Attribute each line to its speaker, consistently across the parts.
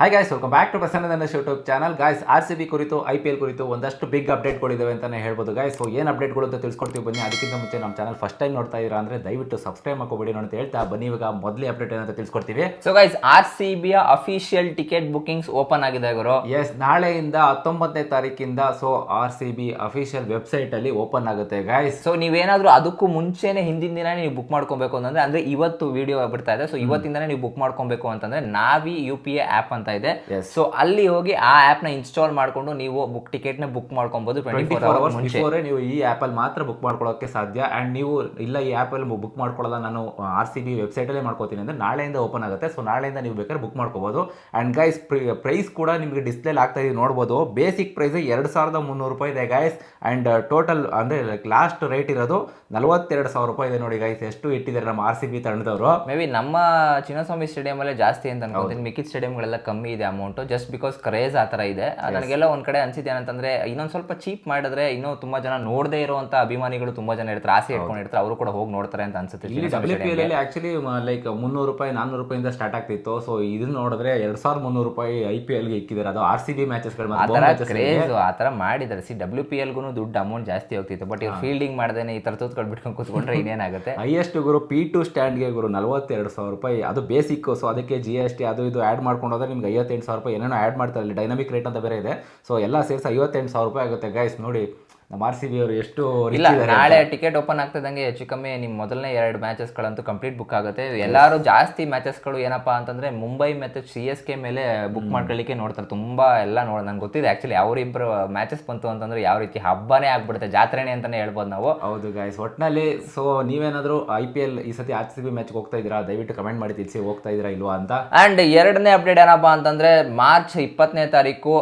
Speaker 1: Hi guys welcome back to Prasanna Dhanush YouTube channel guys R C B ಕುರಿತು I P L ಕುರಿತು ಒಂದಷ್ಟು big ಅಪ್ಡೇಟ್ಗಳಿದ್ದಾವೆ ಅಂತಲೇ ಹೇಳ್ಬೋದು. Guys so ಏನು ಅಪ್ಡೇಟ್ಗಳು ಅಂತ ತಿಳ್ಸ್ಕೊಡ್ತೀವಿ ಬನ್ನಿ. ಅದಕ್ಕಿಂತ ಮುಂಚೆ ನಮ್ಮ ಚಾನಲ್ ಫಸ್ಟ್ ಟೈಮ್ ನೋಡ್ತಾ ಇದ್ದೀರಾ ಅಂದರೆ ದಯವಿಟ್ಟು ಸಬ್ಸ್ಕ್ರೈಬ್ ಮಾಡ್ಕೊಬೇಡಿ ಅಂತ ಹೇಳ್ತಾ ಬನ್ನಿ. ಇವಾಗ ಮೊದಲೇ ಅಪ್ಡೇಟ್ ಏನಂತ ತಿಳ್ಸ್ಕೊಡ್ತೀವಿ.
Speaker 2: ಸೊ ಗೈಸ್ ಆರ್ ಸಿ ಬಿಯ ಅಫಿಷಿಯಲ್ ಟಿಕೆಟ್ ಬುಕಿಂಗ್ಸ್ ಓಪನ್ ಆಗಿದೆ ಗುರು.
Speaker 1: ಎಸ್ ನಾಳೆಯಿಂದ ಹತ್ತೊಂಬತ್ತನೇ ತಾರೀಕಿಂದ so R C B official ವೆಬ್ಸೈಟಲ್ಲಿ ಓಪನ್ ಆಗುತ್ತೆ ಗಾಯ್ಸ್
Speaker 2: ಸೊ ನೀವೇನಾದ್ರೂ ಅದಕ್ಕೂ ಮುಂಚೆನೆ ಹಿಂದಿನ ದಿನ ನೀವು ಬುಕ್ ಮಾಡ್ಕೊಬೇಕು ಅಂತಂದ್ರೆ ಅಂದ್ರೆ ಇವತ್ತು ವಿಡಿಯೋ ಬಿಡ್ತಾ ಇದೆ. ಸೊ ಇವತ್ತಿಂದನೇ ನೀವು ಬುಕ್ ಮಾಡ್ಕೊಬೇಕು ಅಂತಂದ್ರೆ Navi U P A app ಅಂತ ಇದೆ.
Speaker 1: Yes.
Speaker 2: ಸೊ ಅಲ್ಲಿ ಹೋಗಿ ಆ ಆಪ್ನ ಇನ್ಸ್ಟಾಲ್ ಮಾಡ್ಕೊಂಡು ನೀವು ಬುಕ್ ಟಿಕೆಟ್ನ ಬುಕ್ ಮಾಡ್ಕೊಬಹುದು ಟ್ವೆಂಟಿ ಫೋರ್ ಅವರ್ಸ್ ಮುಂಚೆ.
Speaker 1: ನೀವು ಈ ಆ್ಯಪಲ್ಲಿ ಮಾತ್ರ ಬುಕ್ ಮಾಡ್ಕೊಳ್ಳೋಕೆ ಸಾಧ್ಯ. ಅಂಡ್ ನೀವು ಇಲ್ಲ ಈ ಆ್ಯಪಲ್ಲಿ ಬುಕ್ ಮಾಡ್ಕೊಳ್ಳೋದ ನಾನು ಆರ್ ಸಿ ಬಿ ವೆಬ್ಸೈಟಲ್ಲೇ ಮಾಡ್ಕೋತೀನಿ ಅಂದ್ರೆ ನಾಳೆಯಿಂದ ಓಪನ್ ಆಗುತ್ತೆ. ಸೊ ನಾಳೆಯಿಂದ ನೀವು ಬೇಕಾದ್ರೆ ಬುಕ್ ಮಾಡ್ಕೋಬಹುದು ಅಂಡ್ ಗೈಸ್ ಪ್ರೈಸ್ ಕೂಡ ನಿಮಗೆ ಡಿಸ್ಪ್ಲೇ ಆಗ್ತಾ ಇದೆ ನೋಡ್ಬೋದು. ಬೇಸಿಕ್ ಪ್ರೈಸ್ ಎರಡು ಸಾವಿರದ ಮುನ್ನೂರು ರೂಪಾಯಿ ಇದೆ ಗೈಸ್ ಆ್ಯಂಡ್ ಟೋಟಲ್ ಅಂದ್ರೆ ಲಾಸ್ಟ್ ರೇಟ್ ಇರೋದು ನಲವತ್ತೆರಡು ಸಾವಿರ ರೂಪಾಯಿ ಇದೆ ನೋಡಿ ಗೈಸ್ ಎಷ್ಟು ಇಟ್ಟಿದ್ದಾರೆ ನಮ್ಮ ಆರ್ ಸಿ ಬಿ ತಂಡದವರು.
Speaker 2: ಮೇ ಬಿ ನಮ್ಮ ಚಿನ್ನಸ್ವಾಮಿ ಸ್ಟೇಡಿಯಂ ಅಲ್ಲೇ ಜಾಸ್ತಿ ಅಂತ ಅನ್ಕೋತೀನಿ. ಮಿಕ್ಕಿದ ಸ್ಟೇಡಿಯಂಗಳೆಲ್ಲ ಕಮ್ಮಿ ಇದೆ ಅಮೌಂಟು ಜಸ್ಟ್ ಬಿಕಾಸ್ ಕ್ರೇಜ್ ಆ ಥರ ಇದೆ. ನನಗೆಲ್ಲ ಒಂದು ಕಡೆ ಅನಿಸಿದೆ ಏನಂತಂದ್ರೆ ಇನ್ನೊಂದು ಸ್ವಲ್ಪ ಚೀಪ್ ಮಾಡಿದ್ರೆ ಇನ್ನೂ ತುಂಬಾ ಜನ ನೋಡದೇ ಇರುವಂಥ ಅಭಿಮಾನಿಗಳು ತುಂಬಾ ಜನ ಇರ್ತಾರೆ. ಆಸೆ ಇಟ್ಕೊಂಡಿರ್ತಾರೆ. ಅವರು ಕೂಡ ಹೋಗಿ ನೋಡ್ತಾರೆ ಅಂತ ಅನ್ಸುತ್ತೆ
Speaker 1: ಇಲ್ಲಿ W P. L actually like ಮುನ್ನೂರು ರೂಪಾಯಿ ನಾನ್ನೂರು ರೂಪಾಯಿಂದ ಸ್ಟಾರ್ಟ್ ಆಗ್ತಿತ್ತು. ಸೊ ಇದನ್ನ ನೋಡಿದ್ರೆ ಎರಡು ಸಾವಿರದ ಮುನ್ನೂರು ರೂಪಾಯಿ ಐ ಪಿ ಎಲ್ಗೆ ಇಕ್ಕಿದ್ದಾರೆ. ಅದು ಆರ್ ಸಿ ಬಿ ಮ್ಯಾಚಸ್ಗಳು
Speaker 2: ಆ ಥರ ಕ್ರೇಜ್ ಆ ಥರ ಮಾಡಿದ್ದಾರೆ. ಸಿ ಡಬ್ಲ್ಯೂ ಪಿ ಎಲ್ಗೂ ದುಡ್ಡು ಅಮೌಂಟ್ ಜಾಸ್ತಿ ಹೋಗ್ತಿತ್ತು. ಬಟ್ ಇವ್ರು ಫೀಲ್ಡಿಂಗ್ ಮಾಡ್ದೇನೆ ಈ ಥರ ತೂತ್ಕೊಂಡು ಬಿಟ್ಕೊಂಡು ಕೂತ್ಕೊಂಡ್ರೆ ಇನ್ನೇನಾಗುತ್ತೆ?
Speaker 1: ಹೈಯೆಸ್ಟ್ ಗುರು ಪಿ ಟು ಸ್ಟ್ಯಾಂಡ್ಗೆ ಗುರು ನಲವತ್ತೆರಡು ಸಾವಿರ ರೂಪಾಯಿ. ಅದು ಬೇಸಿಕ್ ಸೊ ಅದಕ್ಕೆ ಜಿ ಎಸ್ ಟಿ ಅದು ಇದು ಆ್ಯಡ್ ಮಾಡ್ಕೊಂಡು ಹೋದ್ರೆ ನಿಮ್ಗೆ ಐವತ್ತೆಂಟು ಸಾವಿರ ರೂಪಾಯಿ ಏನೇನೋ ಆ್ಯಡ್ ಮಾಡ್ತಾರೆ. ಅಲ್ಲಿ ಡೈನಾಮಿಕ್ ರೇಟ್ ಅಂತ ಬೇರೆ ಇದೆ. ಸೊ ಎಲ್ಲ ಸೇರಿಸಿ ಐವತ್ತೆಂಟು ಸಾವಿರ ರೂಪಾಯಿ ಆಗುತ್ತೆ ಗೈಸ್ ನೋಡಿ. ನಮ್ಮ ಆರ್ ಸಿ ಬಿ ಅವರು ಎಷ್ಟು
Speaker 2: ಇಲ್ಲ ನಾಳೆ ಟಿಕೆಟ್ ಓಪನ್ ಆಗ್ತಿದ್ದಂಗೆ ಹೆಚ್ಚು ಕಮ್ಮಿ ನಿಮ್ಮ ಮೊದಲನೇ ಎರಡು ಮ್ಯಾಚಸ್ಗಳಂತೂ ಕಂಪ್ಲೀಟ್ ಬುಕ್ ಆಗುತ್ತೆ. ಎಲ್ಲರೂ ಜಾಸ್ತಿ ಮ್ಯಾಚಸ್ಗಳು ಏನಪ್ಪ ಅಂತಂದ್ರೆ ಮುಂಬೈ ಮತ್ತು ಸಿ ಎಸ್ ಕೆ ಮೇಲೆ ಬುಕ್ ಮಾಡ್ಕೊಳ್ಳಿಕ್ಕೆ ನೋಡ್ತಾರೆ. ತುಂಬ ಎಲ್ಲ ನೋಡ ನಂಗೆ ಗೊತ್ತಿದೆ. ಆ್ಯಕ್ಚುಲಿ ಅವರಿಬ್ಬರು ಮ್ಯಾಚಸ್ ಬಂತು ಅಂತಂದ್ರೆ ಯಾವ ರೀತಿ ಹಬ್ಬನೇ ಆಗ್ಬಿಡುತ್ತೆ. ಜಾತ್ರೆನೇ ಅಂತಲೇ ಹೇಳ್ಬೋದು ನಾವು.
Speaker 1: ಹೌದು ಗಾಯ್ಸ್ ಒಟ್ಟಿನಲ್ಲಿ ಸೊ ನೀವೇನಾದರೂ ಐ ಪಿ ಎಲ್ ಈ ಸತಿ ಆರ್ ಸಿ ಬಿ ಮ್ಯಾಚ್ಗೆ ಹೋಗ್ತಾ ಇದ್ದೀರಾ? ದಯವಿಟ್ಟು ಕಮೆಂಟ್ ಮಾಡಿ ತಿಳಿಸಿ ಹೋಗ್ತಾ ಇದ್ದೀರಾ ಇಲ್ವಾ ಅಂತ.
Speaker 2: ಆ್ಯಂಡ್ ಎರಡನೇ ಅಪ್ಡೇಟ್ ಏನಪ್ಪ ಅಂತಂದ್ರೆ ಮಾರ್ಚ್ ಇಪ್ಪತ್ತನೇ ತಾರೀಕು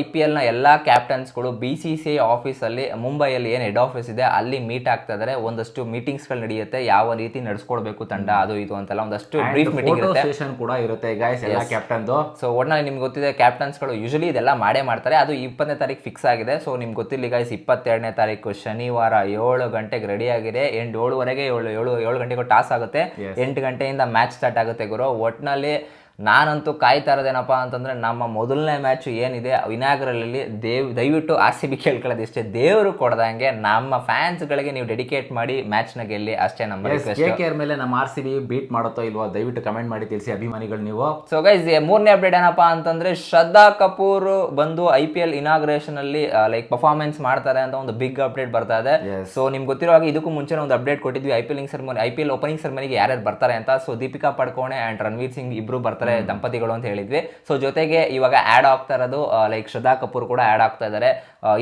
Speaker 2: ಐ ಪಿ ಎಲ್ನ ಎಲ್ಲ ಕ್ಯಾಪ್ಟನ್ಸ್ಗಳು B C C I office ಅಲ್ಲಿ ಮುಂಬೈಯಲ್ಲಿ ಏನು ಹೆಡ್ ಆಫೀಸ್ ಇದೆ ಅಲ್ಲಿ ಮೀಟ್ ಆಗ್ತಾ ಇದಾರೆ. ಒಂದಷ್ಟು ಮೀಟಿಂಗ್ಸ್ಗಳು ನಡೆಯುತ್ತೆ. ಯಾವ ರೀತಿ ನಡೆಸ್ಕೊಡ್ಬೇಕು ತಂಡ ಅದು ಇದು ಅಂತೆಲ್ಲ ಒಂದಷ್ಟು ಬ್ರೀಫ್ ಮೀಟಿಂಗ್ ಇರುತ್ತೆ.
Speaker 1: ಕೂಡ ಇರುತ್ತೆ ಗೈಸ್ ಎಲ್ಲ ಕ್ಯಾಪ್ಟನ್ದು
Speaker 2: ಸೊ ಒಟ್ನಲ್ಲಿ ನಿಮ್ಗೆ ಗೊತ್ತಿದೆ ಕ್ಯಾಪ್ಟನ್ಸ್ಗಳು ಯೂಶಲಿ ಇದೆಲ್ಲ ಮಾಡೇ ಮಾಡ್ತಾರೆ. ಅದು ಇಪ್ಪತ್ತನೇ ತಾರೀಕು ಫಿಕ್ಸ್ ಆಗಿದೆ. ಸೊ ನಿಮ್ಗೆ ಗೊತ್ತಿಲ್ಲ ಗೈಸ್ ಇಪ್ಪತ್ತೆರಡನೇ ತಾರೀಕು ಶನಿವಾರ ಏಳು ಗಂಟೆಗೆ ರೆಡಿ ಆಗಿದೆ. ಎಂಟು ಏಳುವರೆಗೆ ಏಳು ಏಳು ಏಳು ಗಂಟೆಗೂ ಟಾಸ್ ಆಗುತ್ತೆ. ಎಂಟು ಗಂಟೆಯಿಂದ ಮ್ಯಾಚ್ ಸ್ಟಾರ್ಟ್ ಆಗುತ್ತೆ ಗುರು. ಒಟ್ನಲ್ಲಿ ನಾನಂತೂ ಕಾಯ್ತಾ ಇರೋದೇನಪ್ಪ ಅಂತಂದ್ರೆ ನಮ್ಮ ಮೊದಲನೇ ಮ್ಯಾಚ್ ಏನಿದೆ ವಿನಾಗರಲ್ಲಿ ದೇವ್ ದಯವಿಟ್ಟು ಆರ್ ಸಿ ಬಿ ಕೇಳ್ಕೊಳ್ಳೋದು ಇಷ್ಟೇ. ದೇವರು ಕೊಡ್ದಂಗೆ ನಮ್ಮ ಫ್ಯಾನ್ಸ್ಗಳಿಗೆ ನೀವು ಡೆಡಿಕೇಟ್ ಮಾಡಿ ಮ್ಯಾಚ್ನ ಗೆಲ್ಲಿ ಅಷ್ಟೇ ನಮ್ಮ ರಿಕ್ವೆಸ್ಟ್
Speaker 1: ಕೆ ಕೆ ಮೇಲೆ ನಮ್ಮ ಆರ್ ಸಿ ಬಿ ಬೀಟ್ ಮಾಡುತ್ತೋ ಇಲ್ವೋ ದಯವಿಟ್ಟು ಕಮೆಂಟ್ ಮಾಡಿ ತಿಳಿಸಿ ಅಭಿಮಾನಿಗಳು ನೀವು.
Speaker 2: ಸೊ ಗೈಸ್ ಮೂರನೇ ಅಪ್ಡೇಟ್ ಏನಪ್ಪ ಅಂತಂದ್ರೆ ಶ್ರದ್ಧಾ ಕಪೂರ್ ಬಂದು ಐ ಪಿ ಎಲ್ ಇನಾಗ್ರೇಷನ್ ಅಲ್ಲಿ ಲೈಕ್ ಪರ್ಫಾರ್ಮೆನ್ಸ್ ಮಾಡ್ತಾರೆ ಅಂತ ಒಂದು ಬಿಗ್ ಅಪ್ಡೇಟ್ ಬರ್ತಾ ಇದೆ. ಸೊ ನಿಮ್ಗೆ ಗೊತ್ತಿರೋ ಹಾಗೆ ಇದಕ್ಕೂ ಮುಂಚೆ ಒಂದು ಅಪ್ಡೇಟ್ ಕೊಟ್ಟಿದ್ವಿ. I P L ceremony I P L opening ಸರ್ಮನಿಗೆ ಯಾರ್ಯಾರು ಬರ್ತಾರೆ ಅಂತ. ಸೊ ದೀಪಿಕಾ ಪಡ್ಕೋಣೆ ಅಂಡ್ ರಣವೀರ್ ಸಿಂಗ್ ಇಬ್ಬರು ಬರ್ತಾರೆ. ದಂಪತಿಗಳು ಅಂತ ಹೇಳಿದ್ವಿ. ಸೊ ಜೊತೆಗೆ ಇವಾಗ ಆಡ್ ಆಗ್ತಾ ಇರೋದು ಲೈಕ್ ಶ್ರದ್ಧಾ ಕಪೂರ್ ಕೂಡ ಆಡ್ ಆಗ್ತಾ ಇದ್ದಾರೆ.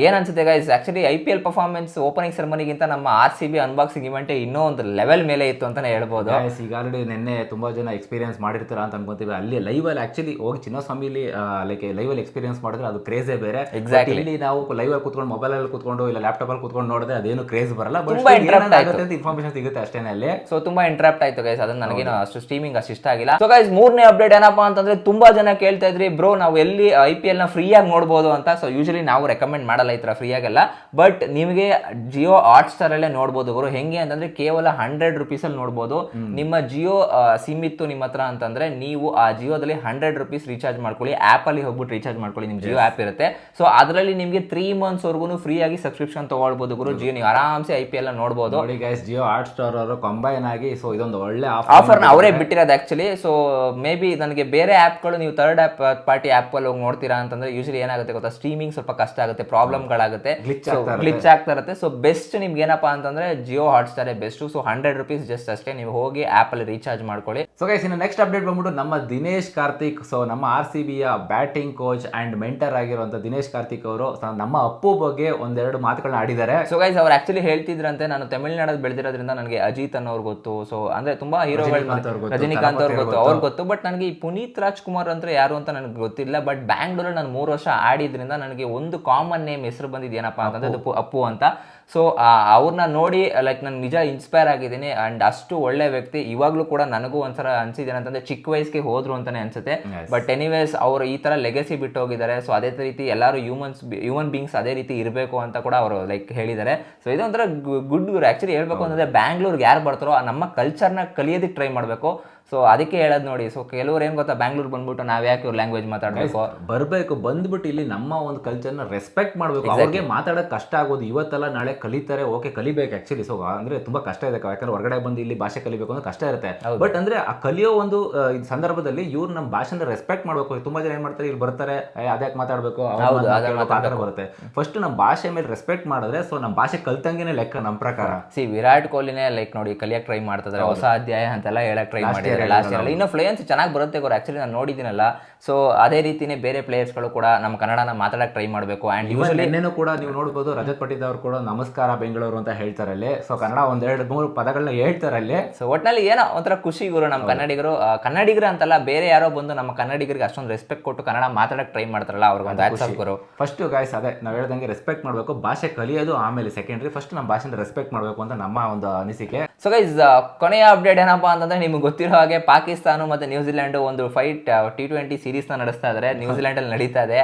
Speaker 2: ಏನ್ ಅನ್ಸುತ್ತೆ guys actually I P L performance opening ಸೆರೆಮನಿಗಿಂತ ನಮ್ಮ R C B unboxing event ಇನ್ನೂ ಒಂದು ಲೆವೆಲ್ ಮೇಲೆ ಇತ್ತು ಅಂತಾನೆ ಹೇಳ್ಬೋದು.
Speaker 1: Guys, ಈಗ ಆಲ್ರೆಡಿ ನಿನ್ನೆ ತುಂಬಾ ಜನ ಎಕ್ಸ್ಪೀರಿಯನ್ಸ್ ಮಾಡಿರ್ತಾರ ಅಂತ ಅನ್ಕೊಂತೀವಿ. ಅಲ್ಲಿ ಲೈವ್ ಅಲ್ಲಿ ಆಕ್ಚುಲಿ ಹೋಗಿ ಚಿನ್ನಸ್ವಾಮಿಲಿ ಲೈಕ್ ಲೈವ್ ಅಲ್ಲಿ ಎಕ್ಸ್ಪೀರಿಯನ್ಸ್ ಮಾಡಿದ್ರೆ ಅದು ಕ್ರೇಜೇ ಬೇರೆ. ಎಕ್ಸಾಕ್ಟ್ಲಿ ಇಲ್ಲಿ ನಾವು ಲೈವ್ ಅಲ್ಲಿ ಕುತ್ಕೊಂಡು ಮೊಬೈಲ್ ಅಲ್ಲಿ ಕುತ್ಕೊಂಡು ಇಲ್ಲ ಲ್ಯಾಪ್ಟಾಪ್ ಅಲ್ಲಿ ಕುತ್ಕೊಂಡು ನೋಡಿದ್ರೆ ಅದೇನು ಕ್ರೇಜ್ ಬರಲ್ಲ. ಬಟ್
Speaker 2: ತುಂಬಾ.
Speaker 1: ಅಂತ ಇನ್ಫಾರ್ಮೇಶನ್ ಸಿಗುತ್ತೆ ಅಷ್ಟೇ ಅಲ್ಲಿ.
Speaker 2: ಸೊ ತುಂಬಾ ಇಂಟ್ರಾಪ್ಟ್ ಆಯ್ತು ಗೈಸ್ ಅದನ್ನ ನನಗೇನು ಅಷ್ಟು ಸ್ಟ್ರೀಮಿಂಗ್ ಅಷ್ಟು ಇಷ್ಟ ಆಗಿಲ್ಲ. ಸೊ ಗೈಸ್ ಮೂರನೇ ಅಪ್ಡೇಟ್ ಏನಪ್ಪಾ ಅಂತಂದ್ರೆ ತುಂಬಾ ಜನ ಕೇಳ್ತಾ ಇದ್ರಿ ಬ್ರೋ ನಾವು ಎಲ್ಲಿ ಐ ಪಿ ಎಲ್ನ ಫ್ರೀ ಆಗಿ ನೋಡ್ಬೋದು ಅಂತ. ಸೊ ಯೂಶಲಿ ನಾವು ರೆಕಮೆಂಡ್ ಮಾಡಲ್ಲ ಈ ತರ ಫ್ರೀ ಆಗೆಲ್ಲ. ಬಟ್ ನಿಮಗೆ ಜಿಯೋ ಹಾಟ್ ಸ್ಟಾರ್ ಅಲ್ಲೇ ನೋಡಬಹುದು ಗುರು. ಹೆಂಗೆ ಅಂತಂದ್ರೆ ಕೇವಲ ಹಂಡ್ರೆಡ್ ರುಪೀಸ್ ಅಲ್ಲಿ ನೋಡಬಹುದು ನಿಮ್ಮ ಜಿಯೋ ಸಿಮ್ ಇತ್ತು ನಿಮ್ಮ ಹತ್ರ ಅಂತಂದ್ರೆ ನೀವು ಆ ಜಿಯೋದಲ್ಲಿ ಹಂಡ್ರೆಡ್ ರುಪೀಸ್ ರೀಚಾರ್ಜ್ ಮಾಡ್ಕೊಳ್ಳಿ. ಆಪ್ ಅಲ್ಲಿ ಹೋಗ್ಬಿಟ್ಟು ರೀಚಾರ್ಜ್ ಮಾಡ್ಕೊಳ್ಳಿ. ನಿಮ್ ಜಿಯೋ ಆಪ್ ಇರುತ್ತೆ. ಸೊ ಅದರಲ್ಲಿ ನಿಮಗೆ ತ್ರೀ ಮಂತ್ಸ್ ವರ್ಗು ಫ್ರೀ ಆಗಿ ಸಬ್ಸ್ಕ್ರಿಪ್ಷನ್ ತಗೊಳ್ಬಹುದು ಗುರು. ಜಿಯೋ ನೀವು ಆರಾಮ್ಸೆ ಐ ಪಿ ಎಲ್ ನೋಡ್ಬೋದು.
Speaker 1: ನೋಡಿ ಗೈಸ್ ಜಿಯೋ ಹಾಟ್ ಸ್ಟಾರ್ ಅವರು ಕಂಬೈನ್ ಆಗಿ ಸೊ ಇದೊಂದು ಒಳ್ಳೆ
Speaker 2: ಆಫರ್ ಅವರೇ ಬಿಟ್ಟಿರೋದು ಆಕ್ಚುಲಿ ಸೊ ಮೇ ಬಿ ನನಗೆ ಬೇರೆ ಆ್ಯಪ್ಗಳು ನೀವು ಥರ್ಡ್ ಆ್ಯಪ್ ಪಾರ್ಟಿ ಆ್ಯಪಲ್ಲಿ ಹೋಗಿ ನೋಡ್ತೀರಾ ಅಂತಂದ್ರೆ ಯೂಶಲಿ ಏನಾಗುತ್ತೆ ಗೊತ್ತಾ? ಸ್ಟ್ರೀಮಿಂಗ್ ಸ್ವಲ್ಪ ಕಷ್ಟ ಆಗುತ್ತೆ ಪ್ರಾಬ್ಲಮ್ಗಳಾಗುತ್ತೆ
Speaker 1: ಕ್ಲಿಚ್ ಆಗ್ತಾ ಇರುತ್ತೆ.
Speaker 2: ಗ್ಲಿಚ್ ಆಗ್ತಾ ಇರುತ್ತೆ. ಸೊ ಬೆಸ್ಟ್ ನಿಮ್ಗೆ ಏನಪ್ಪಾ ಅಂತಂದ್ರೆ Jio ಹಾಟ್ಸ್ಟಾರೇ best so hundred rupees just ಅಷ್ಟೇ ನೀವು ಹೋಗಿ ಆ್ಯಪಲ್ಲಿ ರೀಚಾರ್ಜ್ ಮಾಡ್ಕೊಳ್ಳಿ.
Speaker 1: ಸೊ ಗೈಸ್ ಇನ್ನು ನೆಕ್ಸ್ಟ್ ಅಪ್ಡೇಟ್ ಬಂದ್ಬಿಟ್ಟು ನಮ್ಮ ದಿನೇಶ್ ಕಾರ್ತಿಕ್ ಸೊ ನಮ್ಮ ಆರ್ ಸಿ ಬಿಯ ಬ್ಯಾಟಿಂಗ್ ಕೋಚ್ ಅಂಡ್ ಮೆಂಟರ್ ಆಗಿರುವಂಥ ದಿನೇಶ್ ಕಾರ್ತಿಕ್ ಅವರು ನಮ್ಮ ಅಪ್ಪು ಬಗ್ಗೆ ಒಂದೆರಡು ಮಾತುಗಳನ್ನ ಆಡಿದ್ದಾರೆ.
Speaker 2: ಸೊ ಗೈಸ್ ಅವ್ರು ಆಕ್ಚುಲಿ ಹೇಳ್ತಿದ್ರಂತೆ ನಾನು ತಮಿಳ್ನಾಡಲ್ಲಿ ಬೆಳೆದಿರೋದ್ರಿಂದ ನನಗೆ ಅಜಿತ್ ಅನ್ನೋರು ಗೊತ್ತು. ಸೊ ಅಂದ್ರೆ ತುಂಬಾ ಹೀರೋಗಳು ರಜನಿಕಾಂತ್ ಅವ್ರು ಗೊತ್ತು
Speaker 1: ಅವ್ರು
Speaker 2: ಅವ್ರು ಗೊತ್ತು. ಬಟ್ ನನಗೆ ಈ ಪುನೀತ್ ರಾಜ್ಕುಮಾರ್ ಅಂದರೆ ಯಾರು ಅಂತ ನನಗೆ ಗೊತ್ತಿಲ್ಲ ಬಟ್ ಬ್ಯಾಂಗ್ಳೂರಲ್ಲಿ ನಾನು ಮೂರು ವರ್ಷ ಆಡಿದ್ರಿಂದ ನನಗೆ ಒಂದು ಕಾಮನ್ ನೇಮ್ ಹೆಸರು ಬಂದಿದ್ದು ಅಂತಂದರೆ ಅಂತಂದ್ರೆ ಅದು ಅಪ್ಪು ಅಂತ. ಸೊ ಅವ್ರನ್ನ ನೋಡಿ ಲೈಕ್ ನಾನು ನಿಜ ಇನ್ಸ್ಪೈರ್ ಆಗಿದ್ದೀನಿ ಅಂಡ್ ಅಷ್ಟು ಒಳ್ಳೆ ವ್ಯಕ್ತಿ ಇವಾಗಲೂ ಕೂಡ ನನಗೂ ಒಂಥರ ಅನಿಸಿದ್ದೇನೆ ಅಂತಂದರೆ ಚಿಕ್ಕ ವಯಸ್ಸಿಗೆ ಹೋದ್ರು ಅಂತಾನೆ ಅನ್ಸುತ್ತೆ. ಬಟ್ ಎನಿವೇಸ್ ಅವರು ಈ ತರ ಲೆಗಸಿ ಬಿಟ್ಟು ಹೋಗಿದ್ದಾರೆ. ಸೊ ಅದೇ ರೀತಿ ಎಲ್ಲರೂ ಹ್ಯೂಮನ್ಸ್ ಹ್ಯೂಮನ್ ಬೀಯಿಂಗ್ಸ್ ಅದೇ ರೀತಿ ಇರಬೇಕು ಅಂತ ಕೂಡ ಅವರು ಲೈಕ್ ಹೇಳಿದ್ದಾರೆ. ಸೊ ಇದೊಂಥರ ಗುಡ್ ಆಕ್ಚುಲಿ ಹೇಳ್ಬೇಕು ಅಂತಂದ್ರೆ ಬ್ಯಾಂಗ್ಳೂರ್ಗೆ ಯಾರು ಬರ್ತಾರೋ ನಮ್ಮ ಕಲ್ಚರ್ನ ಕಲಿಯೋದಕ್ಕೆ ಟ್ರೈ ಮಾಡಬೇಕು. ಸೊ ಅದಕ್ಕೆ ಹೇಳೋದು ನೋಡಿ. ಸೊ ಕೆಲವ್ರು ಏನು ಗೊತ್ತಾ? ಬ್ಯಾಂಗ್ಳೂರ್ ಬಂದ್ಬಿಟ್ಟು ನಾವು ಯಾಕೆ ಇವ್ರ ಲ್ಯಾಂಗ್ವೇಜ್ ಮಾತಾಡಬೇಕು?
Speaker 1: ಬರಬೇಕು. ಬಂದ್ಬಿಟ್ಟು ಇಲ್ಲಿ ನಮ್ಮ ಒಂದು ಕಲ್ಚರ್ನ ರೆಸ್ಪೆಕ್ಟ್ ಮಾಡಬೇಕು. ಅವ್ರಿಗೆ ಮಾತಾಡೋಕೆ ಕಷ್ಟ ಆಗೋದು ಇವತ್ತಲ್ಲ ನಾಳೆ ಕಲಿತಾರೆ ಓಕೆ ಕಲಿಬೇಕು ಆಕ್ಚುಲಿ ಸೊ ಅಂದ್ರೆ ತುಂಬಾ ಕಷ್ಟ ಇದೆ ಯಾಕಂದ್ರೆ ಹೊರಗಡೆ ಬಂದು ಇಲ್ಲಿ ಭಾಷೆ ಕಲಿಬೇಕು ಅಂದ್ರೆ ಕಷ್ಟ ಇರುತ್ತೆ. ಬಟ್ ಅಂದ್ರೆ ಆ ಕಲಿಯೋ ಒಂದು ಸಂದರ್ಭದಲ್ಲಿ ಇವ್ರು ನಮ್ಮ ಭಾಷೆನ ರೆಸ್ಪೆಕ್ಟ್ ಮಾಡಬೇಕು. ತುಂಬಾ ಜನ ಏನ್ ಮಾಡ್ತಾರೆ ಇಲ್ಲಿ ಬರ್ತಾರೆ ಅದ್ಯಾಕೆ ಮಾತಾಡಬೇಕು ಅವ್ರ್ ಬರುತ್ತೆ. ಫಸ್ಟ್ ನಮ್ಮ ಭಾಷೆ ಮೇಲೆ ರೆಸ್ಪೆಕ್ಟ್ ಮಾಡಿದ್ರೆ ಸೊ ನಮ್ಮ ಭಾಷೆ ಕಲ್ತಂಗೆ ಲೆಕ್ಕ ನಮ್ಮ ಪ್ರಕಾರ.
Speaker 2: ಸಿ ವಿರಾಟ್ ಕೊಹ್ಲಿನೇ ಲೈಕ್ ನೋಡಿ ಕಲಿಯಕ್ಕೆ ಟ್ರೈ ಮಾಡ್ತಿದ್ದಾರೆ ಹೊಸ ಅಧ್ಯಾಯ ಅಂತೆಲ್ಲ ಹೇಳಕ್ ಟ್ರೈ ಮಾಡಿದ್ದಾರೆ. ಲಾಸ್ಟ್ ಇಯರ್ ಇನ್ನು ಫ್ಲೂಯೆನ್ಸ್ ಚೆನ್ನಾಗಿ ಬರುತ್ತೆ ಗುರು ಆಕ್ಚುಲಿ ನಾನು ನೋಡಿದ್ದೀನಲ್ಲ. ಸೊ ಅದೇ ರೀತಿನೇ ಬೇರೆ ಪ್ಲೇಯರ್ಸ್ಗಳು ಕೂಡ ನಮ್ಮ ಕನ್ನಡನ ಮಾತಾಡಕ್ ಟ್ರೈ ಮಾಡಬೇಕು. ಆ್ಯಂಡ್
Speaker 1: ಯೂಶಲಿ ಕೂಡ ನೀವು ನೋಡ್ಬೋದು ರಜತ್ ಪಟ್ಟಿದ್ ಅವರು ಕೂಡ ನಮಸ್ಕಾರ ಬೆಂಗಳೂರು ಅಂತ ಹೇಳ್ತಾರೆ ಅಲ್ಲಿ ಸೊ ಕನ್ನಡ ಒಂದೆರಡು ಮೂರು ಪದಗಳನ್ನ ಹೇಳ್ತಾರೆ ಅಲ್ಲಿ
Speaker 2: ಸೊ ಒಟ್ನಲ್ಲಿ ಏನೋ ಒಂಥರ ಖುಷಿ ಗುರು ನಮ್ಮ ಕನ್ನಡಿಗರು. ಕನ್ನಡಿಗರು ಅಂತಲ್ಲ ಬೇರೆ ಯಾರೋ ಬಂದು ನಮ್ಮ ಕನ್ನಡಿಗರಿಗೆ ಅಷ್ಟೊಂದು ರೆಸ್ಪೆಕ್ಟ್ ಕೊಟ್ಟು ಕನ್ನಡ ಮಾತಾಡಕ್ಕೆ ಟ್ರೈ ಮಾಡ್ತಾರಲ್ಲ ಅವ್ರಿಗೊಂದು ಒಂದು ಆಫ್ ಗುರು.
Speaker 1: ಫಸ್ಟ್ ಗಾಯ್ಸ್ ಅದೇ ನಾವು ಹೇಳ್ದಂಗೆ ರೆಸ್ಪೆಕ್ಟ್ ಮಾಡಬೇಕು. ಭಾಷೆ ಕಲಿಯೋದು ಆಮೇಲೆ ಸೆಕೆಂಡ್ರಿ ಫಸ್ಟ್ ನಮ್ಮ ಭಾಷೆನ ರೆಸ್ಪೆಕ್ಟ್ ಮಾಡಬೇಕು ಅಂತ ನಮ್ಮ ಒಂದು ಅನಿಸಿಕೆ.
Speaker 2: ಸೊ ಗೈಸ್ ಕೊನೆಯ ಅಪ್ಡೇಟ್ ಏನಪ್ಪಾ ಅಂತಂದ್ರೆ ನಿಮ್ಗೆ ಗೊತ್ತಿರೋ ಹಾಗೆ ಪಾಕಿಸ್ತಾನ ಮತ್ತೆ ನ್ಯೂಜಿಲೆಂಡ್ ಒಂದು ಫೈಟ್ ಟಿ ಟ್ವೆಂಟಿ ಸೀರೀಸ್ನ ನಡೆಸ್ತಾ ಇದ್ದಾರೆ ನ್ಯೂಜಿಲೆಂಡ್ ಅಲ್ಲಿ ನಡೀತಾ ಇದೆ.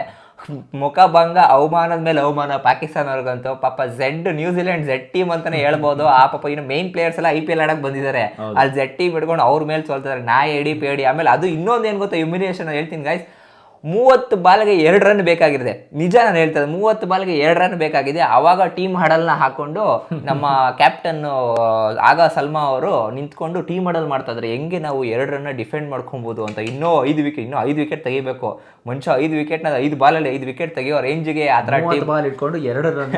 Speaker 2: ಮುಖಭಂಗ ಅವಮಾನದ ಮೇಲೆ ಅವಮಾನ ಪಾಕಿಸ್ತಾನವ್ರಿಗಂತೂ ಪಾಪ ಝೆಡ್ ನ್ಯೂಜಿಲೆಂಡ್ ಝೆಡ್ ಟೀಮ್ ಅಂತಾನೆ ಹೇಳ್ಬೋದು. ಆ ಪಾಪ ಇನ್ನು ಮೇನ್ ಪ್ಲೇಯರ್ಸ್ ಎಲ್ಲ ಐ ಪಿ ಎಲ್ ಆಡಕ್ ಬಂದಿದ್ದಾರೆ. ಅಲ್ಲಿ ಝೆಡ್ ಟೀಮ್ ಹಿಡ್ಕೊಂಡು ಅವ್ರ ಮೇಲೆ ಸೋಲ್ತಾರೆ ನಾಯಿ ಎಡಿ ಪೇಡಿ ಆಮೇಲೆ ಅದು ಇನ್ನೊಂದು ಏನು ಗೊತ್ತಾ ಇಮ್ಯುನೇಷನ್ ಹೇಳ್ತೀನಿ ಗೈಸ್ ಮೂವತ್ತು ಬಾಲ್ಗೆ ಎರಡು ರನ್ ಬೇಕಾಗಿದೆ. ನಿಜ ನಾನು ಹೇಳ್ತದೆ ಮೂವತ್ತು ಬಾಲ್ಗೆ ಎರಡು ರನ್ ಬೇಕಾಗಿದೆ. ಆವಾಗ ಟೀಮ್ ಹಡಲ್ನ ಹಾಕೊಂಡು ನಮ್ಮ ಕ್ಯಾಪ್ಟನ್ ಆಗ ಸಲ್ಮಾ ಅವರು ನಿಂತ್ಕೊಂಡು ಟೀಮ್ ಹಡಲ್ ಮಾಡ್ತಾ ಇದ್ರೆ ಹೆಂಗೆ ನಾವು ಎರಡು ರನ್ ಡಿಫೆಂಡ್ ಮಾಡ್ಕೊಬೋದು ಅಂತ ಇನ್ನೂ ಐದು ವಿಕೆಟ್ ಇನ್ನೂ ಐದು ವಿಕೆಟ್ ತೆಗಿಬೇಕು. ಮನುಷ್ಯ ಐದು ವಿಕೆಟ್ನ ಐದು ಬಾಲಲ್ಲಿ ಐದು ವಿಕೆಟ್ ತೆಗಿಯೋ ರೇಂಜ್ಗೆ ಆ ಥರ
Speaker 1: ಮೂವತ್ತು ಬಾಲ್ ಇಟ್ಕೊಂಡು ಎರಡು ರನ್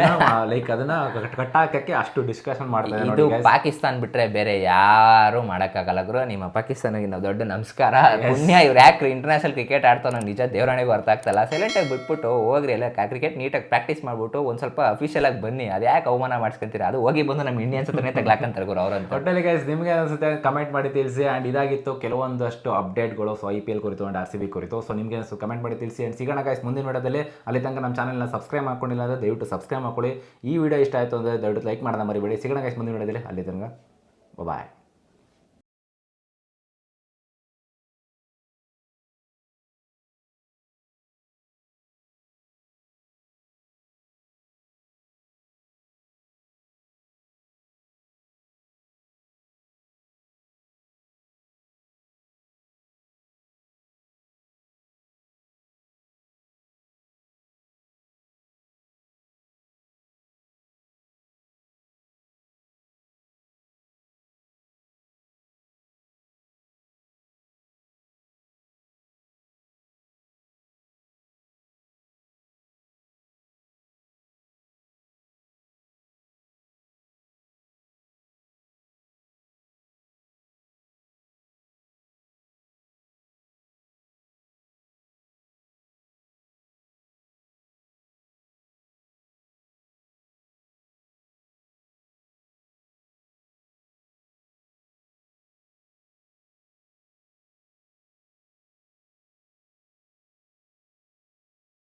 Speaker 1: ಲೈಕ್ ಅದನ್ನ ಕಟ್- ಕಟ್ಟಾಕಕ್ಕೆ ಅಷ್ಟು ಡಿಸ್ಕಷನ್ ಮಾಡ್ತಾರೆ
Speaker 2: ಇದು ಪಾಕಿಸ್ತಾನ್ ಬಿಟ್ರೆ ಬೇರೆ ಯಾರು ಮಾಡಕ್ಕಾಗಲ್ಲ ಗುರು. ನಿಮ್ಮ ಪಾಕಿಸ್ತಾನಿಗೆ ನಾವು ದೊಡ್ಡ ನಮಸ್ಕಾರ. ಪುಣ್ಯ ಇವ್ರು ಯಾಕೆ ಇಂಟರ್ನ್ಯಾಷನಲ್ ಕ್ರಿಕೆಟ್ ಆಡ್ತಾರೋ ನಂಗೆ ನಿಜ ದೇವರಾಣಿಗೂ ಅರ್ಥ ಆಗ್ತಲ್ಲ ಸೈಲೆಂಟ್ ಆಗಿ ಬಿಟ್ಬಿಟ್ಟು ಹೋಗ್ರಿ ಎಲ್ಲ ಕ್ರಿಕೆಟ್ ನೀಟಾಗಿ ಪ್ರಾಕ್ಟೀಸ್ ಮಾಡ್ಬಿಟ್ಟು ಒಂದು ಸ್ವಲ್ಪ ಅಫಿಷಿಯಲ್ ಆಗಿ ಬನ್ನಿ. ಅದು ಯಾಕೆ ಅವಮಾನ ಮಾಡ್ಸ್ಕೊಂತೀರಾ? ಅದು ಹೋಗಿ ಬಂದು ನಮ್ಮ ಇಂಡಿಯನ್ಸ್ ಹತ್ರನೇ ತಗ್ಲಾಕಂತಾರೆ ಗುರು ಅವ್ರಂತ.
Speaker 1: ಒಟ್ಟಲ್ಲಿ ಗೈಸ್ ನಿಮಗೆ ಅನ್ಸುತ್ತೆ ಕಮೆಂಟ್ ಮಾಡಿ ತಿಳಿಸಿ. ಆ್ಯಂಡ್ ಇದಾಗಿತ್ತು ಕೆಲವೊಂದಷ್ಟು ಅಪ್ಡೇಟ್ಗಳು ಸೊ ಐ ಪಿ ಎಲ್ ಕುರಿತು ಆ್ಯಂಡ್ ಆರ್ ಸಿ ಬಿ ಕುರಿತು. ಸೊ ನಿಮಗೆ ಅನಿಸ್ತು ಕಮೆಂಟ್ ಮಾಡಿ ತಿಳಿಸಿ. ಆ್ಯಂಡ್ ಸಿಗೋಣ ಗೈಸ್ ಮುಂದಿನ ವಿಡಿಯೋದಲ್ಲಿ. ಅಲ್ಲಿ ತನಕ ನಮ್ಮ ಚಾನಲ್ನ ಸಬ್ಸ್ಕ್ರೈಬ್ ಮಾಡ್ಕೊಂಡಿಲ್ಲ ಅಂದರೆ ದಯವಿಟ್ಟು ಸಬ್ಸ್ಕ್ರೈಬ್ ಮಾಡ್ಕೊಳ್ಳಿ. ಈ ವಿಡಿಯೋ ಇಷ್ಟ ಆಯಿತು ಅಂದರೆ ದಯವಿಟ್ಟು ಲೈಕ್ ಮಾಡೋಣ ಮರಿಬೇಡಿ. ಸಿಗೋಣ ಗೈಸ್ ಮುಂದಿನ ವಿಡಿಯೋದಲ್ಲಿ. ಅಲ್ಲಿ ತನಕ ಬಾಯ್